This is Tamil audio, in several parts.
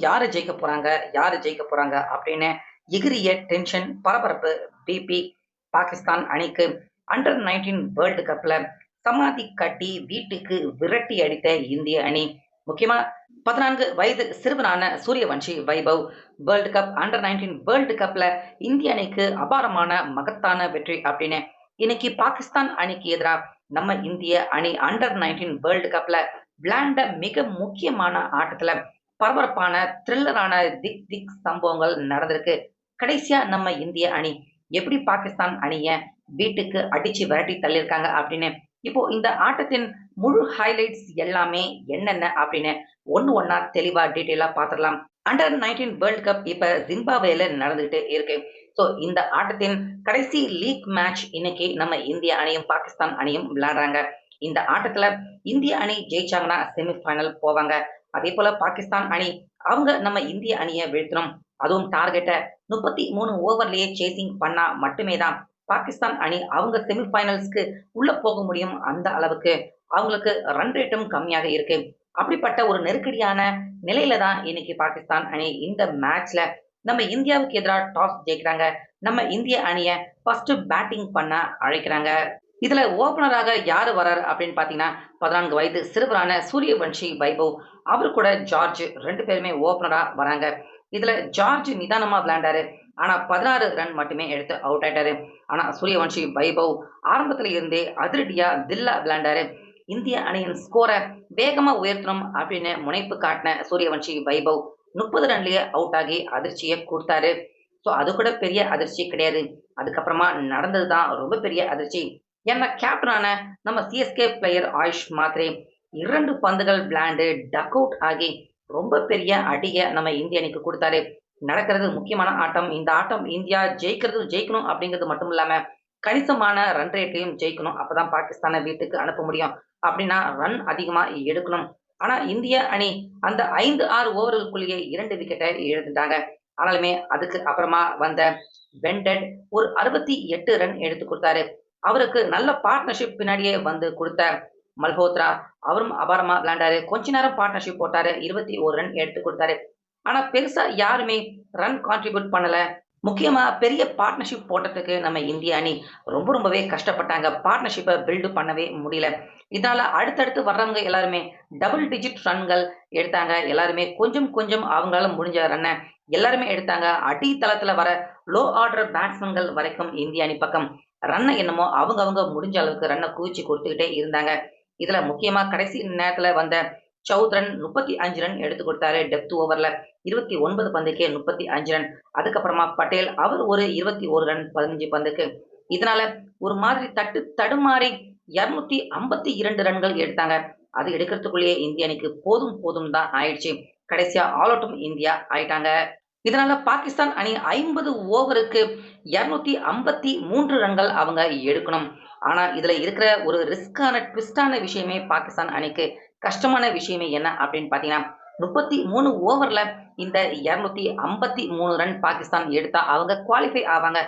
யாரு ஜெயிக்க போறாங்க? யாரு ஜெயிக்க போறாங்க? அப்படின்னு எகிரிய டென்ஷன் பரபரப்பு பிபி பாகிஸ்தான் அணிக்கு அண்டர் நைன்டீன் வேர்ல்டு கப்ல சமாதி கட்டி வீட்டுக்கு விரட்டி அடித்த இந்திய அணி. முக்கியமா பதினான்கு வயது சிறுவனான Suryavanshi Vaibhav world cup under nineteen world கப்ல இந்திய அணிக்கு அபாரமான மகத்தான வெற்றி அப்படின்னு இன்னைக்கு பாகிஸ்தான் அணிக்கு எதிராக நம்ம இந்திய அணி அண்டர் நைன்டீன் வேர்ல்டு கப்ல விளையாண்ட மிக முக்கியமான ஆட்டத்துல பரபரப்பான த்ரில்லரான திக் திக் சம்பவங்கள் நடந்திருக்கு. கடைசியா நம்ம இந்திய அணி எப்படி பாகிஸ்தான் அணிய வீட்டுக்கு அடிச்சு விரட்டி தள்ளியிருக்காங்க அப்படின்னு. இப்போ இந்த ஆட்டத்தின் முழு ஹைலைட்ஸ் எல்லாமே என்னென்ன அப்படின்னு ஒன்னு ஒன்னா தெளிவா டீட்டெயிலா பாத்திரலாம் அண்டர் நைன்டீன் வேர்ல்ட் கப் இப்ப ஜிம்பாவேல நடந்துகிட்டு இருக்கு. ஸோ இந்த ஆட்டத்தின் கடைசி லீக் மேட்ச் இன்னைக்கு நம்ம இந்திய அணியும் பாகிஸ்தான் அணியும் விளையாடுறாங்க. இந்த ஆட்டத்துல இந்திய அணி ஜெயிச்சாங்கன்னா செமிஃபைனல் போவாங்க. அதே போல பாகிஸ்தான் அணி அவங்க நம்ம இந்திய அணியை வீழ்த்தணும். அதுவும் டார்கெட்டை முப்பத்தி மூணு ஓவர்லயே சேசிங் பண்ணா மட்டுமே தான் பாகிஸ்தான் அணி அவங்க செமிஃபைனல்ஸ்க்கு உள்ள போக முடியும் அந்த அளவுக்கு. அவங்களுக்கு ரன் ரேட்டும் கம்மியாக இருக்கு. அப்படிப்பட்ட ஒரு நெருக்கடியான நிலையில தான் இன்னைக்கு பாகிஸ்தான் அணி இந்த மேட்ச்ல நம்ம இந்தியாவுக்கு எதிராக டாஸ் ஜெயிக்கிறாங்க. நம்ம இந்திய அணியை ஃபர்ஸ்ட் பேட்டிங் பண்ண அழைக்கிறாங்க. இதுல ஓபனராக யாரு வரார் அப்படின்னு பாத்தீங்கன்னா பதினான்கு வயது சிறுவரான சூரியவன்ஷி வைபவ். அவர் கூட ஜார்ஜ் ரெண்டு பேருமே ஓபனரா வராங்க. இதுல ஜார்ஜ் நிதானமா விளையாண்டாரு. ஆனா பதினாறு ரன் மட்டுமே எடுத்து அவுட் ஆயிட்டாரு. ஆனா சூரியவன்ஷி வைபவ் ஆரம்பத்துல இருந்தே அதிரடியா தில்லா விளையாண்டாரு. இந்திய அணியின் ஸ்கோரை வேகமா உயர்த்தணும் அப்படின்னு முனைப்பு காட்டின சூரியவன்ஷி வைபவ் முப்பது ரன்லயே அவுட் ஆகி அதிர்ச்சியை கொடுத்தாரு. ஸோ அது கூட பெரிய அதிர்ச்சி கிடையாது. அதுக்கப்புறமா நடந்தது தான் ரொம்ப பெரிய அதிர்ச்சி. என்ன கேப்டனான நம்ம சிஎஸ்கே பிளேயர் ஆயுஷ் மாத்ரே. இரண்டு பந்துகள் பிளாண்டு டக் அவுட் ஆகி ரொம்ப பெரிய அடியை நம்ம இந்திய அணிக்கு கொடுத்தாரு. நடக்கிறது முக்கியமான ஆட்டம். இந்த ஆட்டம் இந்தியா ஜெயிக்கிறது ஜெயிக்கணும் அப்படிங்கிறது மட்டும் இல்லாம கணிசமான ரன் ரேட்டையும் ஜெயிக்கணும். அப்பதான் பாகிஸ்தானை வீட்டுக்கு அனுப்ப முடியும். அப்படின்னா ரன் அதிகமா எடுக்கணும். ஆனா இந்திய அணி அந்த ஐந்து ஆறு ஓவர்களுக்குள்ளேயே இரண்டு விக்கெட்டை இழந்துட்டாங்க ஆனாலுமே அதுக்கு அப்புறமா வந்த வெண்டட் ஒரு அறுபத்தி எட்டு ரன் எடுத்து கொடுத்தாரு. அவருக்கு நல்ல பார்ட்னர்ஷிப் பின்னாடியே வந்து கொடுத்த மல்ஹோத்ரா. அவரும் அபாரமா விளையாண்டாரு. கொஞ்ச நேரம் பார்ட்னர்ஷிப் போட்டாரு. இருபத்தி ஒரு ரன் எடுத்து கொடுத்தாரு. ஆனா பெருசா யாருமே ரன் கான்ட்ரிபியூட் பண்ணல. முக்கியமா பெரிய பார்ட்னர்ஷிப் போட்டதுக்கு நம்ம இந்திய அணி ரொம்ப ரொம்பவே கஷ்டப்பட்டாங்க. பார்ட்னர்ஷிப்பை பில்டு பண்ணவே முடியல. இதனால அடுத்தடுத்து வர்றவங்க எல்லாருமே டபுள் டிஜிட் ரன்கள் எடுத்தாங்க. எல்லாருமே கொஞ்சம் கொஞ்சம் அவங்களால முடிஞ்ச ரன்னை எல்லாருமே எடுத்தாங்க. அடித்தளத்துல வர லோ ஆர்டர் பேட்ஸ்மேன்கள் வரைக்கும் இந்திய அணி பக்கம். ரன்னை என்னமோ அவங்க அவங்க முடிஞ்ச அளவுக்கு ரன்னை குவிச்சு கொடுத்துக்கிட்டே இருந்தாங்க. இதுல முக்கியமா கடைசி நேரத்துல வந்த சௌத்ரன் முப்பத்தி அஞ்சு ரன் எடுத்து கொடுத்தாரு டெப்த் ஓவர்ல இருபத்தி ஒன்பது பந்துக்கே முப்பத்தி அஞ்சு ரன். அதுக்கப்புறமா பட்டேல் அவர் ஒரு இருபத்தி ஒரு ரன் பதினஞ்சு பந்துக்கு. இதனால ஒரு மாதிரி தட்டு தடுமாறி இருநூத்தி ஐம்பத்தி இரண்டு ரன்கள் எடுத்தாங்க. அது எடுக்கிறதுக்குள்ளேயே இந்திய அணிக்கு போதும் போதும் தான் ஆயிடுச்சு. கடைசியா ஆல் அவுட்டும் இந்தியா ஆயிட்டாங்க. இதனால பாகிஸ்தான் அணி ஐம்பது ஓவருக்கு இருநூத்தி ஐம்பத்தி மூன்று ரன்கள் அவங்க எடுக்கணும். ஆனா இதுல இருக்கிற ஒரு ரிஸ்கான ட்விஸ்டான விஷயமே பாகிஸ்தான் அணிக்கு கஷ்டமான விஷயமே என்ன அப்படின்னு பாத்தீங்கன்னா முப்பத்தி மூணு ஓவர்ல இந்த இருநூத்தி ஐம்பத்தி மூணு ரன் பாகிஸ்தான் எடுத்தா அவங்க குவாலிஃபை ஆவாங்க.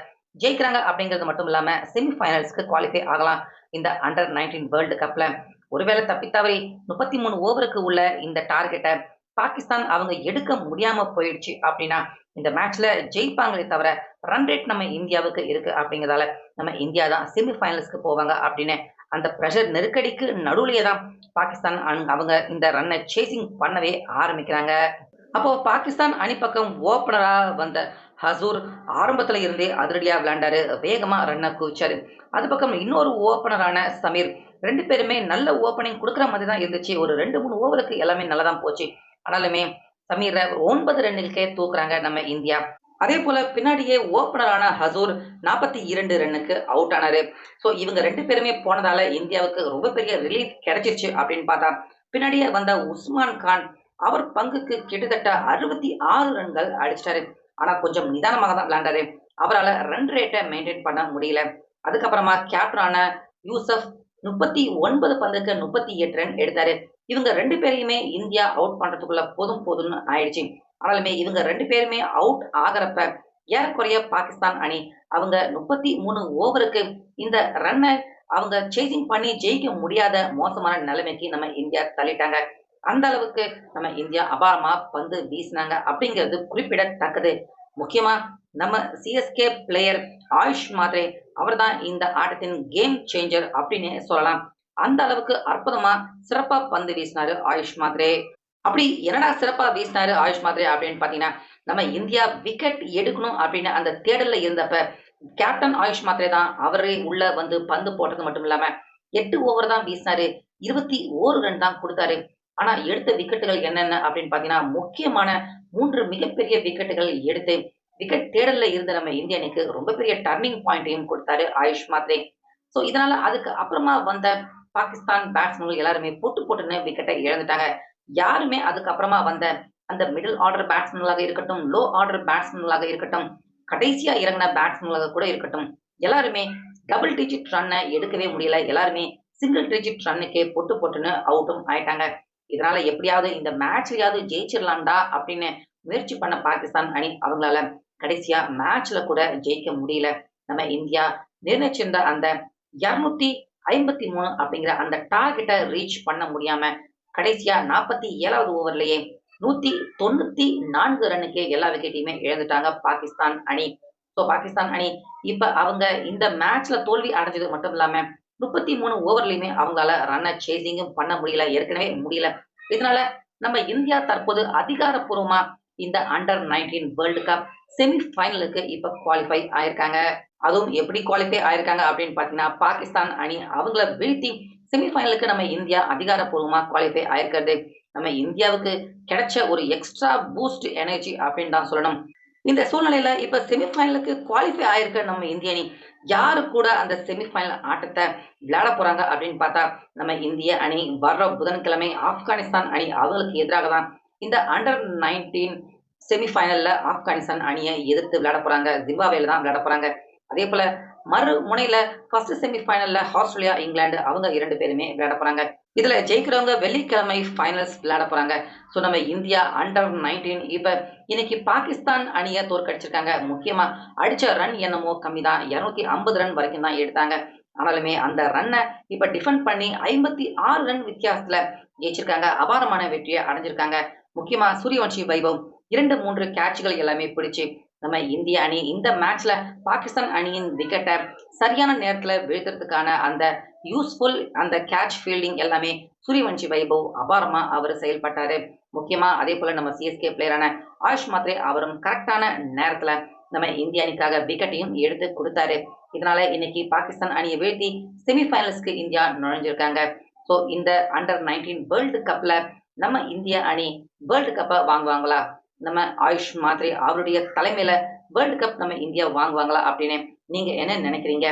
ஜெயிக்கிறாங்க அப்படிங்கிறது மட்டும் இல்லாம செமிஃபைனல்ஸ்க்கு குவாலிஃபை ஆகலாம் இந்த அண்டர் நைன்டீன் வேர்ல்டு கப்ல ஒருவேளை தப்பித்தவரை முப்பத்தி மூணு ஓவருக்கு உள்ள இந்த டார்கெட்டை பாகிஸ்தான் அவங்க எடுக்க முடியாம போயிடுச்சு அப்படின்னா இந்த மேட்ச்ல ஜெயிப்பாங்களே தவிர ரன் ரேட் நம்ம இந்தியாவுக்கு இருக்கு அப்படிங்கிறதால நம்ம இந்தியா தான் செமிஃபைனல்ஸ்க்கு போவாங்க அப்படின்னு அந்த ப்ரெஷர் நெருக்கடிக்கு நடுவுலயே தான் பாகிஸ்தான் அவங்க இந்த ரன்னை சேசிங் பண்ணவே ஆரம்பிக்கிறாங்க. அப்போ பாகிஸ்தான் அணிப்பக்கம் ஓப்பனரா வந்த ஹசூர் ஆரம்பத்துல இருந்தே அதிரடியா விளையாண்டாரு. வேகமா ரன்னை குவிச்சாரு. அது பக்கம் இன்னொரு ஓப்பனரான சமீர் ரெண்டு பேருமே நல்ல ஓப்பனிங் கொடுக்குற மாதிரி தான் இருந்துச்சு. ஒரு ரெண்டு மூணு ஓவருக்கு எல்லாமே நல்லா தான் போச்சு. ஆனாலுமே சமீரை ஒன்பது ரன்னுக்கே தூக்குறாங்க நம்ம இந்தியா. அதே போல பின்னாடியே ஓப்பனரான ஹசூர் நாற்பத்தி இரண்டு ரன்னுக்கு அவுட் ஆனாரு. ஸோ இவங்க ரெண்டு பேருமே போனதால இந்தியாவுக்கு ரொம்ப பெரிய ரிலீஃப் கிடைச்சிருச்சு அப்படின்னு பார்த்தா பின்னாடியே வந்த உஸ்மான் கான் அவர் பங்குக்கு கிட்டத்தட்ட அறுபத்தி ஆறு ரன்கள் அடிச்சிட்டாரு. ஆனா கொஞ்சம் நிதானமாக தான் விளையாண்டாரு. அவரால் ரன் ரேட்டை மெயின்டைன் பண்ண முடியல. அதுக்கப்புறமா கேப்டனான யூசப் முப்பத்தி ஒன்பது பந்துக்கு முப்பத்தி எட்டு ரன் எடுத்தாரு. இவங்க ரெண்டு பேரையுமே இந்தியா அவுட் பண்றதுக்குள்ள போதும் போதும்னு ஆயிடுச்சு. ஆனாலுமே இவங்க ரெண்டு பேருமே அவுட் ஆகிறப்ப ஏறக்குறைய பாகிஸ்தான் அணி அவங்க முப்பத்தி மூணு ஓவருக்கு இந்த ரன்னை அவங்க சேசிங் பண்ணி ஜெயிக்க முடியாத மோசமான நிலைமைக்கு நம்ம இந்தியா தள்ளிட்டாங்க. அந்த அளவுக்கு நம்ம இந்தியா அபாரமா பந்து வீசினாங்க அப்படிங்கிறது குறிப்பிடத்தக்கது. முக்கியமா நம்ம சிஎஸ்கே பிளேயர் ஆயுஷ் மாத்ரே அவர்தான் இந்த ஆட்டத்தின் கேம் சேஞ்சர் அப்படின்னு சொல்லலாம். அந்த அளவுக்கு அற்புதமா சிறப்பா பந்து வீசினாரு ஆயுஷ் மாத்ரே. அப்படி என்னடா சிறப்பா வீசினாரு ஆயுஷ் மாத்ரே அப்படின்னு பாத்தீங்கன்னா நம்ம இந்தியா விக்கெட் எடுக்கணும் அப்படின்னு அந்த தேடல்ல இருந்தப்ப கேப்டன் ஆயுஷ் மாத்ரே தான் அவரே உள்ள வந்து பந்து போட்டது மட்டும் இல்லாம எட்டு ஓவர் தான் வீசினாரு இருபத்தி ஓரு ரன் தான் கொடுத்தாரு. ஆனா எடுத்த விக்கெட்டுகள் என்னென்ன அப்படின்னு பாத்தீங்கன்னா முக்கியமான மூன்று மிகப்பெரிய விக்கெட்டுகள் எடுத்து விக்கெட் தேடல்ல இருந்த நம்ம இந்திய அணிக்கு ரொம்ப பெரிய டர்னிங் பாயிண்டையும் கொடுத்தாரு ஆயுஷ் மாத்ரே. ஸோ இதனால அதுக்கு அப்புறமா வந்த பாகிஸ்தான் பேட்ஸ்மேன்கள் எல்லாருமே போட்டு போட்டுன்னு விக்கெட்டை இழந்துட்டாங்க. யாருமே அதுக்கப்புறமா வந்த அந்த மிடில் ஆர்டர் பேட்ஸ்மேன்களாக இருக்கட்டும் லோ ஆர்டர் பேட்ஸ்மேன்களாக இருக்கட்டும் கடைசியா இறங்கின பேட்ஸ்மேன்களாக கூட இருக்கட்டும் எல்லாருமே டபுள் டிஜிட் ரன்னை எடுக்கவே முடியல. எல்லாருமே சிங்கிள் டிஜிட் ரன்னுக்கே போட்டு போட்டுன்னு அவுட்டும் ஆயிட்டாங்க. இதனால எப்படியாவது இந்த மேட்ச்லயாவது ஜெயிச்சிடலாம்டா அப்படின்னு முயற்சி பண்ண பாகிஸ்தான் அணி அவங்களால கடைசியா மேட்ச்ல கூட ஜெயிக்க முடியல. நம்ம இந்தியா நிர்ணயிச்சிருந்த அந்த இருநூத்தி ஐம்பத்தி மூணு அப்படிங்கிற அந்த டார்கெட்டை ரீச் பண்ண முடியாம கடைசியா நாற்பத்தி ஏழாவது ஓவர்லயே நூத்தி தொண்ணூத்தி நான்கு ரன்னுக்கே எல்லா விக்கெட்டையுமே இழந்துட்டாங்க பாகிஸ்தான் அணி. ஸோ பாகிஸ்தான் அணி இப்ப அவங்க இந்த மேட்ச்ல தோல்வி அடைஞ்சது மட்டும் இல்லாம முப்பத்தி மூணு ஓவர்லயுமே அவங்களால ரன்னை சேசிங்கும் பண்ண முடியல ஏற்கனவே முடியல. இதனால நம்ம இந்தியா தற்போது அதிகாரப்பூர்வமா இந்த under nineteen world cup semi ஃபைனலுக்கு இப்ப குவாலிஃபை ஆயிருக்காங்க. அதுவும் எப்படி குவாலிஃபை ஆயிருக்காங்க அப்படின்னு பார்த்தீங்கன்னா பாகிஸ்தான் அணி அவங்கள வீழ்த்தி செமிஃபைனலுக்கு நம்ம இந்தியா அதிகாரப்பூர்வமாக குவாலிஃபை ஆயிருக்கிறது. நம்ம இந்தியாவுக்கு கிடைச்ச ஒரு எக்ஸ்ட்ரா பூஸ்ட் எனர்ஜி அப்படின்னு தான் சொல்லணும். இந்த சூழ்நிலையில இப்ப செமிஃபைனலுக்கு குவாலிஃபை ஆயிருக்க நம்ம இந்திய அணி யாரு கூட அந்த செமிஃபைனல் ஆட்டத்தை விளையாட போறாங்க அப்படின்னு பார்த்தா நம்ம இந்திய அணி வர்ற புதன்கிழமை ஆப்கானிஸ்தான் அணி அவங்களுக்கு எதிராக தான் இந்த அண்டர் நைன்டீன் செமிஃபைனல்ல ஆப்கானிஸ்தான் அணியை எதிர்த்து விளையாட போறாங்க. ஜிம்பாவேல தான் விளையாட போறாங்க. அதே போல மறு முனையில ஃபர்ஸ்ட் செமிஃபைனல்ல ஆஸ்திரேலியா இங்கிலாந்து அவங்க இரண்டு பேருமே விளையாட போறாங்க. இதுல ஜெயிக்கிறவங்க வெள்ளிக்கிழமை ஃபைனல்ஸ் விளையாட போறாங்க. ஸோ நம்ம இந்தியா அண்டர் நைன்டீன் இப்ப இன்னைக்கு பாகிஸ்தான் அணியை தோற்கடிச்சிருக்காங்க. முக்கியமா அடிச்ச ரன் என்னமோ கம்மி தான் இருநூத்தி ஐம்பது ரன் வரைக்கும் தான் எடுத்தாங்க. ஆனாலுமே அந்த ரன்னை இப்ப டிஃபெண்ட் பண்ணி ஐம்பத்தி ஆறு ரன் வித்தியாசத்துல ஜெயிச்சிருக்காங்க. அபாரமான வெற்றியை அடைஞ்சிருக்காங்க. முக்கியமா சூரியவன்ஷி வைபவ் இரண்டு மூன்று கேட்சுகள் எல்லாமே பிடிச்சு நம்ம இந்திய அணி இந்த மேட்ச்ல பாகிஸ்தான் அணியின் விக்கெட்டை சரியான நேரத்துல வீழ்த்துறதுக்கான அந்த யூஸ்ஃபுல் அந்த கேட்ச் ஃபீல்டிங் எல்லாமே சூரியவன்ஷி வைபவ் அபாரமா அவர் செயல்பட்டாரு. முக்கியமா அதே போல நம்ம சிஎஸ்கே பிளேயரான ஆயுஷ் மாத்ரே அவரும் கரெக்டான நேரத்துல நம்ம இந்திய அணிக்காக விக்கெட்டையும் எடுத்து கொடுத்தாரு. இதனால இன்னைக்கு பாகிஸ்தான் அணியை வீழ்த்தி செமிஃபைனல்ஸ்க்கு இந்தியா நுழைஞ்சிருக்காங்க. ஸோ இந்த அண்டர் நைன்டீன் வேர்ல்டு கப்ல நம்ம இந்திய அணி வேர்ல்டு கப்பை வாங்குவாங்களா? நம்ம ஆயுஷ் மாத்ரே அவருடைய தலைமையில வேர்ல்டு கப் நம்ம இந்தியா வாங்குவாங்களா அப்படின்னு நீங்க என்ன நினைக்கிறீங்க?